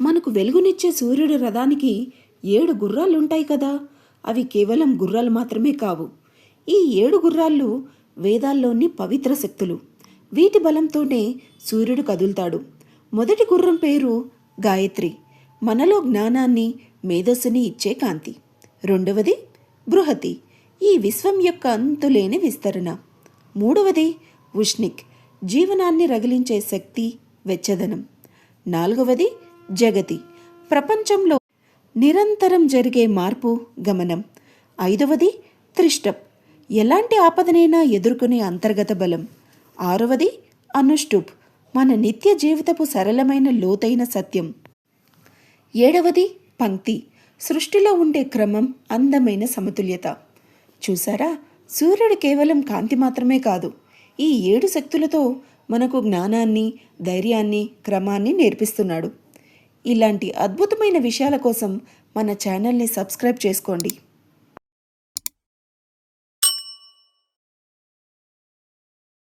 మనకు వెలుగునిచ్చే సూర్యుడి రథానికి ఏడు గుర్రాలుంటాయి కదా. అవి కేవలం గుర్రాలు మాత్రమే కావు. ఈ ఏడు గుర్రాళ్ళు వేదాల్లోని పవిత్ర శక్తులు. వీటి బలంతోనే సూర్యుడు కదులుతాడు. మొదటి గుర్రం పేరు గాయత్రి. మనలో జ్ఞానాన్ని మేధస్సుని ఇచ్చే కాంతి. రెండవది బృహతి. ఈ విశ్వం యొక్క అంతులేని విస్తరణ. మూడవది ఉష్ణిక్. జీవనాన్ని రగిలించే శక్తి వెచ్చదనం. నాలుగవది జగతి. ప్రపంచంలో నిరంతరం జరిగే మార్పు గమనం. ఐదవది త్రిష్టప్ ఎలాంటి ఆపదనైనా ఎదుర్కొనే అంతర్గత బలం. ఆరవది అనుష్టుప్. మన నిత్య జీవితపు సరళమైన లోతైన సత్యం. ఏడవది పంక్తి. సృష్టిలో ఉండే క్రమం అందమైన సమతుల్యత. చూసారా సూర్యుడు కేవలం కాంతి మాత్రమే కాదు. ఈ ఏడు శక్తులతో మనకు జ్ఞానాన్ని ధైర్యాన్ని క్రమాన్ని నేర్పిస్తున్నాడు. ఇలాంటి అద్భుతమైన విషయాల కోసం మన ఛానల్ని సబ్స్క్రైబ్ చేసుకోండి.